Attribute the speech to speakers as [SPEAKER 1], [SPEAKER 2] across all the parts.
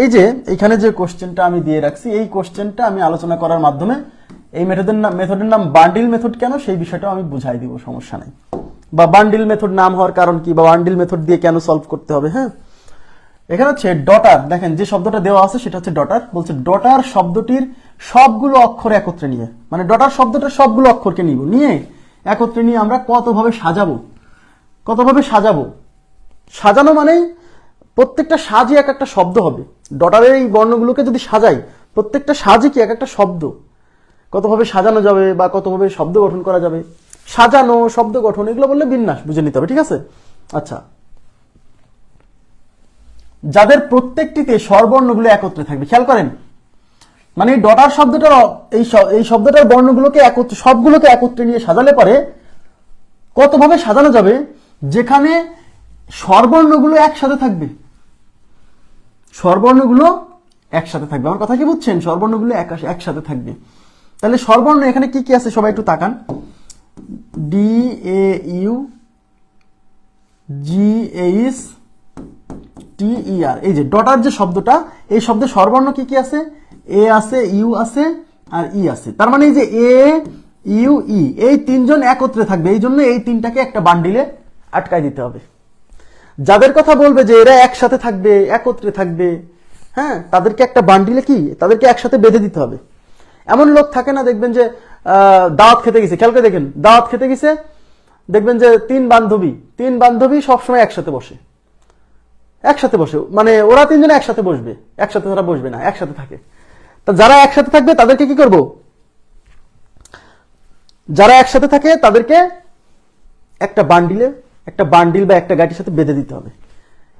[SPEAKER 1] এই যে, এখানে যে কোশ্চেনটা আমি দিয়ে রাখছি, এই কোশ্চেনটা আমি আলোচনা করার মাধ্যমে এই মেথডের নাম মেথডের নাম বান্ডিল মেথড কেন? সেই বিষয়টাও আমি বুঝাই দিব, সমস্যা নাই। বা বান্ডিল মেথড নাম হওয়ার কারণ কি? বা বান্ডিল মেথড দিয়ে কেন সলভ করতে হবে হ্যাঁ? এখানে হচ্ছে ডটার দেখেন যে শব্দটা দেওয়া আছে সেটা হচ্ছে ডটার বলছে ডটার শব্দটির সবগুলো অক্ষর একত্রে নিয়ে মানে ডটার শব্দটা সবগুলো অক্ষরকে নিব, নিয়ে একত্রে নিয়ে আমরা কতভাবে সাজাবো? কতভাবে সাজাবো? সাজানো মানেই প্রত্যেকটা সাজই এক একটা শব্দ হবে। ডটারের এই বর্ণগুলোকে যদি সাজাই, প্রত্যেকটা সাজই কি এক একটা শব্দ? কতভাবে সাজানো যাবে বা কতভাবে শব্দ গঠন করা যাবে? সাজানো, শব্দ গঠন, এগুলো বললে বিন্যাস, বুঝে নিতে হবে, ঠিক আছে? আচ্ছা। যাদের প্রত্যেকটিতে স্বরবর্ণগুলো একত্রে থাকবে, খেয়াল করেন। মানে ডটার শব্দটার এই এই শব্দটার বর্ণগুলোকে একত্রে সবগুলোকে একত্রে নিয়ে সাজালে পরে কতভাবে সাজানো যাবে? যেখানে স্বরবর্ণগুলো একসাথে থাকবে। স্বরবর্ণগুলো একসাথে থাকবে। আমার কথা কি বুঝছেন? স্বরবর্ণগুলো এক- একসাথে থাকবে। তাহলে স্বরবর্ণ এখানে কি কি আছে সবাই একটু তাকান। D A U G H T E R এই যে ডটার যে শব্দটা, এই শব্দের স্বরবর্ণ কি কি আছে? এ আছে ইউ আছে, আর ই আছে। তার মানে এই যে এ ইউ ই এই তিনজন একত্রে থাকবে। এই জন্য এই তিনটাকে একটা বান্ডিলে আটকায় দিতে হবে। যাদের কথা বলবে যে এরা একসাথে থাকবে, একত্রে থাকবে হ্যাঁ তাদেরকে একটা বান্ডিলে কি? তাদেরকে একসাথে বেঁধে দিতে হবে। এমন লোক থাকে না, দেখবেন যে দাওয়াত খেতে গেছে। খেয়াল করে দেখেন, দাওয়াত খেতে গেছে, দেখবেন যে তিন বান্ধবী তিন বান্ধবী সবসময় একসাথে বসে। একসাথে বসে। মানে ওরা তিনজনে একসাথে বসবে। একসাথে তারা বসবে না, একসাথে থাকে। তা যারা একসাথে থাকবে, তাদেরকে কি করব? যারা একসাথে থাকে, তাদেরকে একটা বান্ডিলে একটা বান্ডিল বা একটা গাড়ির সাথে বেঁধে দিতে হবে।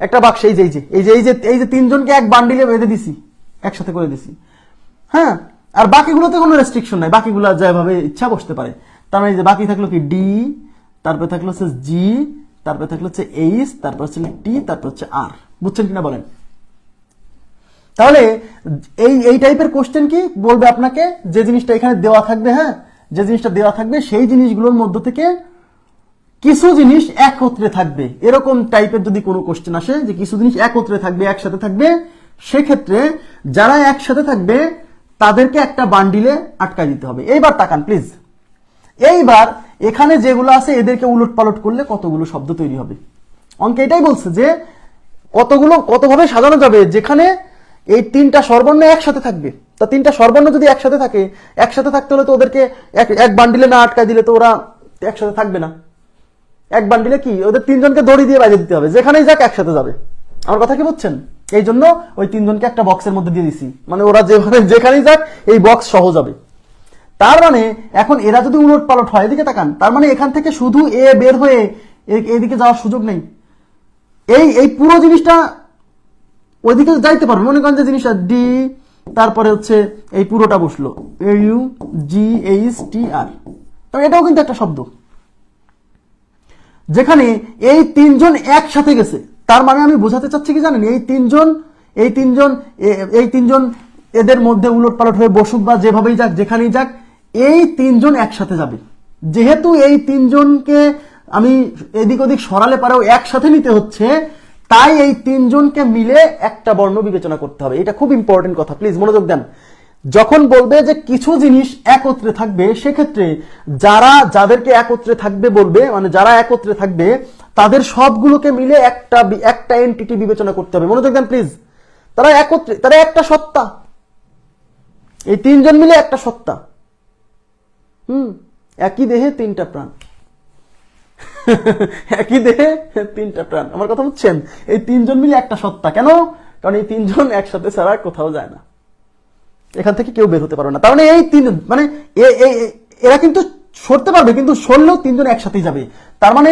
[SPEAKER 1] একটা বাক্স, এই যে এই যে এই যে এই যে এই যে তিনজনকে এক বান্ডিলে বেঁধে দিছি, একসাথে করে দিছি। হ্যাঁ? আর বাকিগুলোতে কোনো রেস্ট্রিকশন নাই। বাকিগুলো যেভাবে ইচ্ছা বসতে পারে। তার মানে যে বাকি থাকল কি ডি তারপরে থাকল হচ্ছে জি তারপরে থাকল হচ্ছে এইচ তারপর হচ্ছে টি তারপর হচ্ছে আর বুঝছেন কিনা বলেন? তাহলে এই এই টাইপের কোশ্চেন কি বলবে আপনাকে? যে জিনিসটা এখানে দেওয়া থাকবে হ্যাঁ? যে জিনিসটা দেওয়া থাকবে, সেই জিনিসগুলোর মধ্য থেকে কিছু জিনিস একত্রে থাকবে। এরকম টাইপের যদি কোনো কোশ্চেন আসে যে কিছু জিনিস একত্রে থাকবে, একসাথে থাকবে, সেক্ষেত্রে যারা একসাথে থাকবে, তাদেরকে একটা বান্ডিলে আটকা দিতে হবে। এইবার তাকান প্লিজ এইবার এখানে যেগুলো আছে, এদেরকে উলট পালট করলে কতগুলো শব্দ তৈরি হবে। অঙ্ক এটাই বলছে যে কতগুলো, কতভাবে সাজানো যাবে? যেখানে এই তিনটা সর্বর্ণ একসাথে থাকবে। তা তিনটা স্বরবর্ণ যদি একসাথে থাকে, একসাথে থাকতে হলে তো ওদেরকে এক বান্ডিলে না আটকায় দিলে তো ওরা একসাথে থাকবে না। এক বান্ডিলে কি? ওদের তিনজনকে দড়ি দিয়ে বাইরে দিতে হবে। যেখানেই যাক একসাথে যাবে। আমার কথা কি বুঝছেন? এই জন্য ওই তিনজনকে একটা বক্সের মধ্যে দিয়ে দিছি। মানে ওরা যেভাবে যেখানেই যাক, এই বক্স সহ যাবে। তার মানে এখন এরা যদি উলট পালট হয়, এদিকে তাকান। তার মানে এখান থেকে শুধু এ বের হয়ে এদিকে যাওয়ার সুযোগ নেই। এই এই পুরো জিনিসটা ওইদিকে যাইতে পারবে। মনে করেন যে জিনিসটা ডি তারপরে হচ্ছে এই পুরোটা বসল। ইউ জি এইচ টি আর তো এটাও কিন্তু একটা শব্দ। যেখানে এই তিনজন একসাথে গেছে। তার মানে আমি বোঝাতে চাচ্ছি কি জানেন? এই তিনজন এই তিনজন এই তিনজন এদের মধ্যে উলট পালট হয়ে বসুক বা যেভাবেই যাক, যেখানেই যাক, এই তিনজন একসাথে যাবে। যেহেতু এই তিনজনকে আমি এদিক ওদিক সরালে পারেও একসাথে নিতে হচ্ছে, তাই এই তিনজনকে মিলে একটা বর্ণ বিবেচনা করতে হবে। এটা খুব ইম্পর্টেন্ট কথা। প্লিজ মনোযোগ দেন। যখন বলবে যে কিছু জিনিস একত্রে থাকবে, সেক্ষেত্রে যারা যাদেরকে একত্রে থাকবে বলবে মানে যারা একত্রে থাকবে, তাদের সবগুলোকে মিলে একটা একটা এন্টিটি বিবেচনা করতে হবে। মনোযোগ দেন প্লিজ তারা একত্রে, তারা একটা সত্তা। এই তিনজন মিলে একটা সত্তা। হুম, একই দেহে তিনটা প্রাণ। একই দেহে তিনটা প্রাণ। আমার কথা বুঝছেন? এই তিনজন মিলে একটা সত্তা। কেন? কারণ এই তিনজন একসাথে ছাড়া কোথাও যায় না। এখান থেকে কেউ বের হতে পারবে না। তার মানে এই তিন মানে এরা কিন্তু সরতে পারবে, কিন্তু সরলেও তিনজন একসাথেই যাবে। তার মানে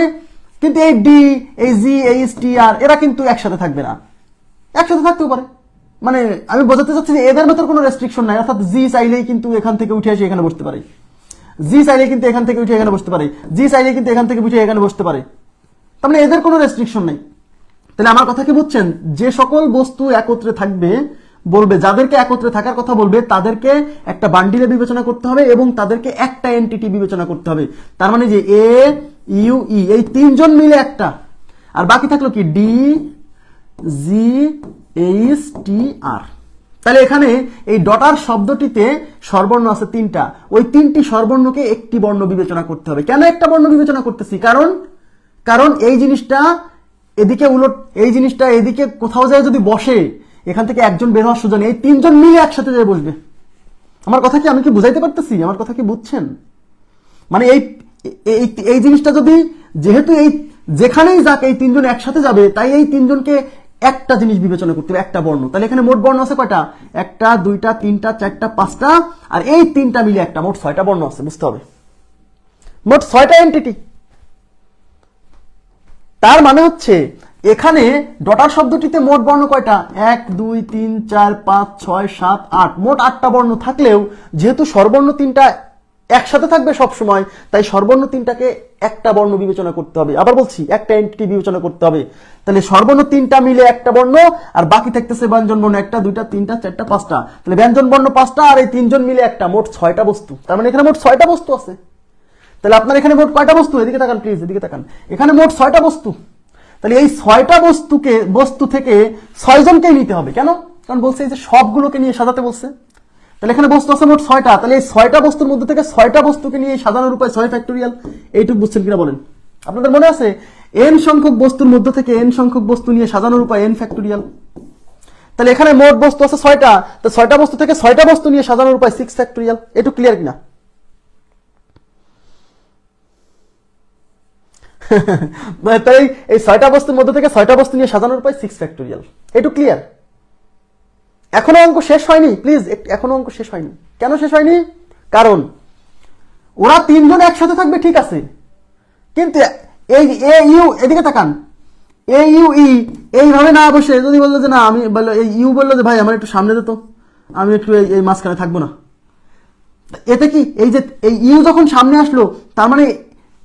[SPEAKER 1] কিন্তু এই ডি এই জি এইচ টি আর এরা কিন্তু একসাথে থাকবে না। একসাথে থাকতেও পারে। মানে আমি বোঝাতে চাচ্ছি যে এদের ভেতর কোনো রেস্ট্রিকশন নাই, অর্থাৎ জি চাইলেই কিন্তু এখান থেকে উঠে এসে এখানে বসতে পারে। জি চাইলে কিন্তু এখান থেকে উঠে এখানে বসতে পারে। জি চাইলে কিন্তু এখান থেকে উঠে এখানে বসতে পারে। তার মানে এদের কোনো রেস্ট্রিকশন নেই। তাহলে আমার কথা কি বুঝছেন? যে সকল বস্তু একত্রে থাকবে বলবে, যাদেরকে একত্রে থাকার কথা বলবে, তাদেরকে একটা বান্ডিলে বিবেচনা করতে হবে এবং তাদেরকে একটা এন্টিটি বিবেচনা করতে হবে। তার মানে যে এ ইউ ই এই তিনজন মিলে একটা। আর বাকি থাকল কি? ডি জি এইচ টি আর তাহলে এখানে এই ডটার শব্দটিতে স্বরবর্ণ আছে তিনটা। ওই তিনটি স্বরবর্ণকে একটি বর্ণ বিবেচনা করতে হবে। কেন একটা বর্ণ বিবেচনা করতেছি? কারণ কারণ এই জিনিসটা এদিকে উলট, এই জিনিসটা এদিকে কোথাও যায় যদি বসে এখান থেকে একজন বের হওয়ার সুযোগ নেই। এই তিনজন মিলে একসাথে যায় বসবে। আমার কথা কি আমি কি বুঝাইতে পারতেছি? আমার কথা কি বুঝছেন? মানে এই এই জিনিসটা যদি যেহেতু এই, যেখানেই যাক এই তিনজন একসাথে যাবে, তাই এই তিনজনকে একটা জিনিস বিবেচনা করতে হবে, একটা বর্ণ। তাহলে এখানে মোট বর্ণ আছে কয়টা? একটা, দুইটা, তিনটা, চারটা, পাঁচটা, আর এই তিনটা মিলে একটা, মোট ছয়টা বর্ণ আছে, বুঝতে হবে। মোট ছয়টা এন্টিটি তার মানে হচ্ছে এখানে ডটার শব্দটিতে মোট বর্ণ কয়টা? এক, দুই, তিন, চার, পাঁচ, ছয়, সাত, আট। মোট আটটা বর্ণ থাকলেও যেহেতু স্বরবর্ণ তিনটা একসাথে থাকবে সব সময় তাই সর্বর্ণ তিনটাকে একটা বর্ণ বিবেচনা করতে হবে। আবার বলছি, একটা এন্টিটি বিবেচনা করতে হবে। তাহলে স্বরবর্ণ তিনটা মিলে একটা বর্ণ, আর বাকি থাকতেছে ব্যঞ্জন বর্ণ একটা, দুইটা, তিনটা, চারটা, পাঁচটা। তাহলে ব্যঞ্জন বর্ণ পাঁচটা আর এই তিনজন মিলে একটা, মোট ছয়টা বস্তু। তার মানে এখানে মোট ছয়টা বস্তু আছে। তাহলে আপনার এখানে মোট কয়টা বস্তু? এদিকে তাকান প্লিজ এদিকে তাকান। এখানে মোট ছয়টা বস্তু। তাহলে এই ছয়টা বস্তুকে, বস্তু থেকে ছয়জনকেই নিতে হবে। কেন? কারণ বলছে এই যে সবগুলোকে নিয়ে সাজাতে বলছে। তাহলে এখানে বস্তু আছে মোট ছয়টা। তাহলে এই ছয়টা বস্তুর মধ্যে থেকে ছয়টা বস্তুকে নিয়ে সাজানোর উপায় ছয় ফ্যাক্টোরিয়াল এইটুকু বুঝছেন কিনা বলেন? আপনাদের মনে আছে? এন সংখ্যক বস্তুর মধ্যে থেকে এন সংখ্যক বস্তু নিয়ে সাজানোর উপায় এন ফ্যাক্টোরিয়াল তাহলে এখানে মোট বস্তু আছে ছয়টা। তো ছয়টা বস্তু থেকে ছয়টা বস্তু নিয়ে সাজানোর উপায় সিক্স ফ্যাক্টোরিয়াল একটু ক্লিয়ার কিনা? তাই এই ছয়টা বস্তুর মধ্যে থেকে ছয়টা বস্তু নিয়ে সাজানোর উপায় সিক্স ফ্যাক্টোরিয়াল একটু ক্লিয়ার এখনও অঙ্ক শেষ হয়নি? প্লিজ এখনও অঙ্ক শেষ হয়নি। কেন শেষ হয়নি? কারণ ওরা তিনজন একসাথে থাকবে, ঠিক আছে। কিন্তু এই এ ইউ এদিকে তাকান। এ ইউ ই এইভাবে না বসে যদি বলল যে না, আমি বলল, এই ইউ বলল যে, ভাই, আমার একটু সামনে দে তো। আমি একটু এই মাঝখানে থাকব না। এতে কি? এই যে, এই ইউ যখন সামনে আসলো, তার মানে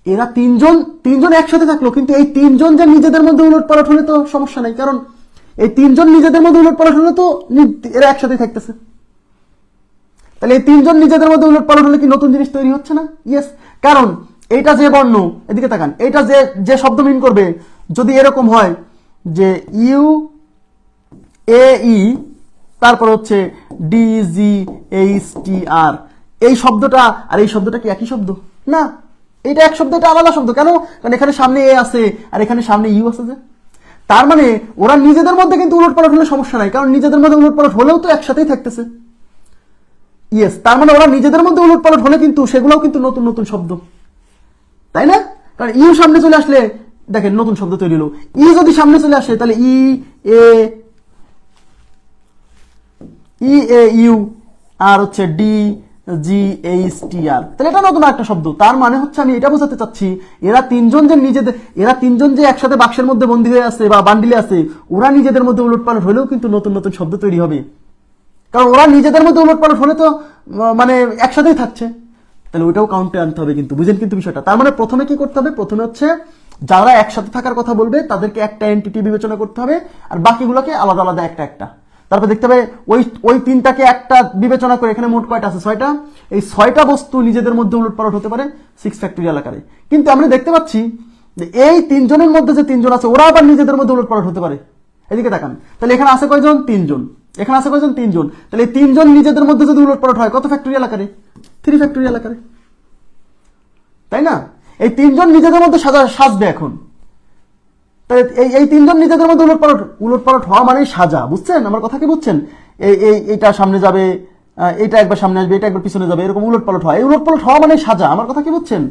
[SPEAKER 1] এরা তিনজন তিনজন একসাথে থাকল, কিন্তু এই তিনজন যে নিজেদের মধ্যে উলট পালট হলে তো সমস্যা নাই, কারণ এই তিনজন নিজেদের মধ্যে উলট পালট হলে তো এরা একসাথে থাকতেছে। তাহলে এই তিনজন নিজেদের মধ্যে উলট পালট হলে কি নতুন জিনিস তৈরি হচ্ছে না? ইয়েস কারণ এইটা যে বর্ণ, এদিকে তাকান, এইটা যে যে শব্দ মিন করবে, যদি এরকম হয় যে ইউ, এ, ই, তারপর হচ্ছে ডি, জি, এইচ, টি, আর, এই শব্দটা, আর এই শব্দটা কি একই শব্দ? না। এটা এক শব্দ, এটা আলাদা শব্দ। কেন? কারণ এখানে সামনে এ আছে, আর এখানে সামনে ইউ আছে যে। তার মানে ওরা নিজেদের মধ্যে কিন্তু উলট পালট হলে সমস্যা নাই, কারণ নিজেদের মধ্যে উলট পালট হলেও তো একসাথেই থাকতেছে। ইয়েস তার মানে ওরা নিজেদের মধ্যে উলট পালট হলে কিন্তু সেগুলোও কিন্তু নতুন নতুন শব্দ। তাই না? কারণ ইউ সামনে চলে আসলে, দেখেন, নতুন শব্দ তৈরি হলো। ই যদি সামনে চলে আসে, তাহলে ই এ ই এ ইউ আর হচ্ছে ডি জি এইচ টি আর তাহলে এটা নতুন একটা শব্দ। তার মানে হচ্ছে আমি এটা বোঝাতে চাচ্ছি, এরা তিনজন যে নিজেদের, এরা তিনজন যে একসাথে বাক্সের মধ্যে বন্দী হয়ে আছে বা বান্ডিলে আছে, ওরা নিজেদের মধ্যে উলট পালট হলেও কিন্তু নতুন নতুন শব্দ তৈরি হবে। কারণ ওরা নিজেদের মধ্যে উলট পালট হলে তো মানে একসাথেই থাকছে। তাহলে ওইটাও কাউন্টে আনতে হবে কিন্তু বুঝেন কিন্তু বিষয়টা। তার মানে প্রথমে কি করতে হবে? প্রথমে হচ্ছে যারা একসাথে থাকার কথা বলবে, তাদেরকে একটা এন্টিটি বিবেচনা করতে হবে, আর বাকিগুলোকে আলাদা আলাদা একটা একটা। তারপর দেখতে হবে, ওই ওই তিনটাকে একটা বিবেচনা করে এখানে মোট কয়টা আছে? ছয়টা? এই ছয়টা বস্তু নিজেদের মধ্যে উলট পালট হতে পারে সিক্স ফ্যাক্টরিয়াল আকারে কিন্তু আমরা দেখতে পাচ্ছি যে এই তিনজনের মধ্যে যে তিনজন আছে, ওরা আবার নিজেদের মধ্যে উলট পালট হতে পারে। এদিকে তাকান। তাহলে এখানে আছে কয়জন? তিনজন। এখানে আছে কয়জন? তিনজন। তাহলে এই তিনজন নিজেদের মধ্যে যদি উলট পালট হয়, কত ফ্যাক্টরিয়াল আকারে থ্রি ফ্যাক্টরিয়াল আকারে তাই না? এই তিনজন নিজেদের মধ্যে সাজা সাজবে এখন। এই এই তিনজন নিজেদের মধ্যে উলট পালট উলট পালট হওয়া মানেই সাজা, বুঝছেন? আমার কথা কি বুঝছেন? এই এই, এইটা সামনে যাবে এটা একবার সামনে আসবে এটা একবার পিছনে যাবে, এরকম উলট পালট হয় এই উলট পালট হওয়া মানে সাজা, আমার কথা কি বুঝছেন?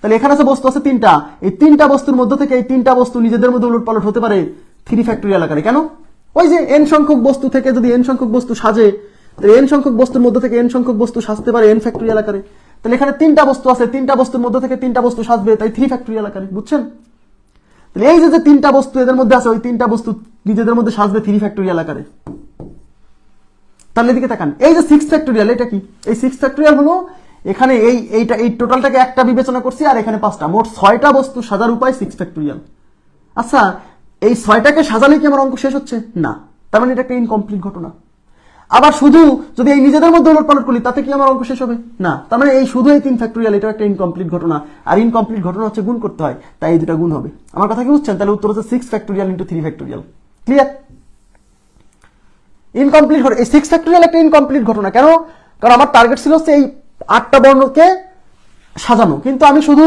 [SPEAKER 1] তাহলে এখানে আছে বস্তু আছে তিনটা। এই তিনটা বস্তুর মধ্যে থেকে এই তিনটা বস্তু নিজেদের মধ্যে উলট পালট হতে পারে থ্রি ফ্যাক্টরিয়াল আকারে কেন? ওই যে এন সংখ্যক বস্তু থেকে যদি এন সংখ্যক বস্তু সাজে, তাহলে এন সংখ্যক বস্তুর মধ্যে থেকে এন সংখ্যক বস্তু সাজতে পারে এন ফ্যাক্টরিয়াল আকারে তাহলে এখানে তিনটা বস্তু আছে, তিনটা বস্তুর মধ্যে থেকে তিনটা বস্তু সাজবে, তাই থ্রি ফ্যাক্টরিয়াল আকারে বুঝছেন? তাহলে এই যে যে তিনটা বস্তু এদের মধ্যে আছে, ওই তিনটা বস্তু নিজেদের মধ্যে সাজবে থ্রি ফ্যাক্টরিয়াল আকারে তাহলে এদিকে তাকান। এই যে সিক্স ফ্যাক্টরিয়াল এটা কি? এই সিক্স ফ্যাক্টরিয়াল হলো এখানে এই, এইটা, এই টোটালটাকে একটা বিবেচনা করছি আর এখানে পাঁচটা। মোট ছয়টা বস্তু সাজার উপায় সিক্স ফ্যাক্টরিয়াল আচ্ছা এই ছয়টাকে সাজালে কি আমার অঙ্ক শেষ হচ্ছে? না। তার মানে এটা একটা ইনকমপ্লিট ঘটনা। আবার শুধু যদি এই নিজেদের মধ্যে উলট পালট করি, তাতে কি আমার অঙ্ক শেষ হবে? না। তার মানে এই শুধু এই তিন ফ্যাক্টরিয়াল এটা একটা ইনকমপ্লিট ঘটনা। আর ইনকমপ্লিট ঘটনা হচ্ছে গুণ করতে হয়, তাই এই দুটা গুণ হবে। আমার কথা কি বুঝছেন? তাহলে উত্তর হচ্ছে six factorial into three factorial clear incomplete ঘটনা, এই সিক্স ফ্যাক্টরিয়াল একটা ইনকমপ্লিট ঘটনা। কেন? কারণ আমার টার্গেট ছিল হচ্ছে এই আটটা বর্ণকে সাজানো। কিন্তু আমি শুধু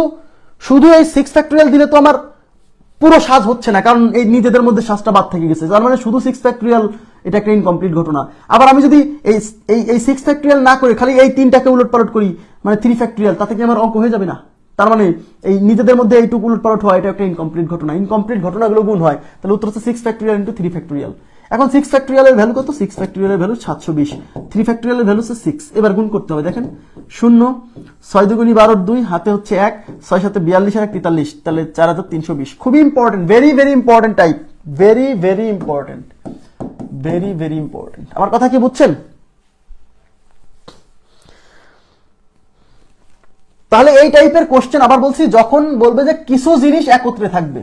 [SPEAKER 1] শুধু এই সিক্স ফ্যাক্টরিয়াল দিলে তো আমার পুরো সাজ হচ্ছে না, কারণ এই নিজেদের মধ্যে সাজটা বাদ থেকে গেছে। তার মানে শুধু সিক্স ফ্যাক্টরিয়াল এটা একটা ইনকমপ্লিট ঘটনা। আবার আমি যদি এই এই সিক্স ফ্যাক্টরিয়াল না করে খালি এই তিনটাকে উলট পালট করি মানে থ্রি ফ্যাক্টরিয়াল তাতে কি আমার অঙ্ক হয়ে যাবে না? তার মানে এই নিজেদের মধ্যে এইটুকু উলট পালট হয় এটা একটা ইনকমপ্লিট ঘটনা। ইনকমপ্লিট ঘটনাগুলো গুণ হয়। তাহলে উত্তর হচ্ছে six factorial into three factorial এখন সিক্স ফ্যাক্টরিয়ালের ভ্যালু কত? সিক্স ফ্যাক্টরিয়ালের ভ্যালু সাতশো বিশ। থ্রি ফ্যাক্টরিয়ালের ভ্যালু হচ্ছে সিক্স এবার গুণ করতে হবে, দেখেন। শূন্য, ছয় দুগুণি বারোর দুই, হাতে হচ্ছে এক, ছয় সাথে বিয়াল্লিশ আর এক তেতাল্লিশ, তাহলে চার হাজার তিনশো বিশ। খুবই important very very important type very very important very very important আমার কথা কি বুঝছেন? তাহলে এই টাইপের কোশ্চেন আবার বলছি, যখন বলবে যে কিছু জিনিস একত্রে থাকবে।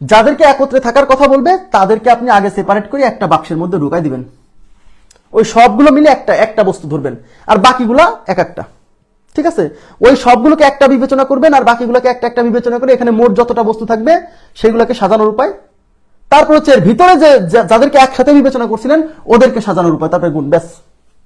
[SPEAKER 1] যাদেরকে একত্রে থাকার কথা বলবে, তাদেরকে আপনি আগে সেপারেট করে একটা বাক্সের মধ্যে ঢুকাই দিবেন। ওই সবগুলো মিলে একটা একটা বস্তু ধরবেন, আর বাকিগুলা এক একটা। ঠিক আছে? ওই সবগুলোকে একটা বিবেচনা করবেন, আর বাকিগুলোকে একটা একটা বিবেচনা করে এখানে মোট যতটা বস্তু থাকবে, সেগুলোকে সাজানোর উপায় তারপর হচ্ছে এর ভিতরে যে যাদেরকে একসাথে বিবেচনা করছিলেন, ওদেরকে সাজানোর উপায়, তারপরে গুণ, ব্যাস।